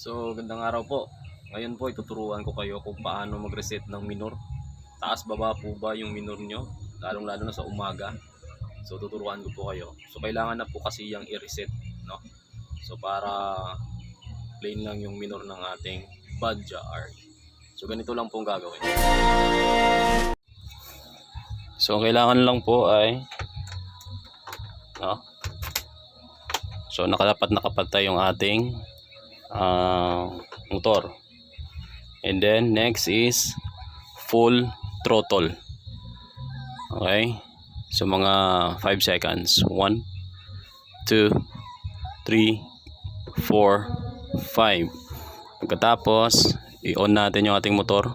So, gandang araw po. Ngayon po, ituturuan ko kayo kung paano mag-reset ng minor. Taas baba po ba yung minor nyo? Lalong lalo na sa umaga. So, tuturuan ko po kayo. So, kailangan na po kasi yung i-reset. No? So, para plain lang yung minor ng ating Badja R. So, ganito lang pong gagawin. So, ang kailangan lang po ay no? So, nakadapat nakapatay yung ating ah, motor. And then next is full throttle. Okay? So mga 5 seconds. 1 2 3 4 5. Pagkatapos, i-on natin yung ating motor.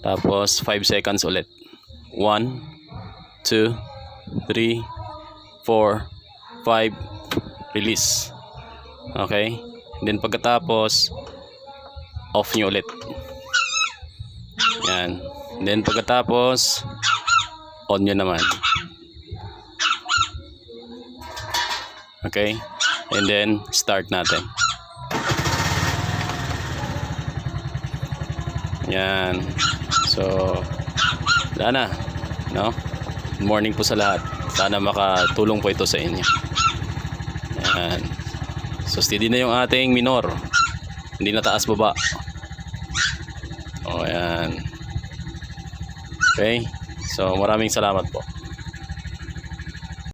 Tapos 5 seconds ulit. 1 2 3 4 5 release. Okay? Then pagkatapos off nyo ulit. Yan. Then pagkatapos on nyo naman. Okay? And then start natin. Yan. So wala. No? Good morning po sa lahat. Sana makatulong po ito sa inyo. Yan. So steady na yung ating minor. Hindi na taas baba. O yan. Okay. So maraming salamat po.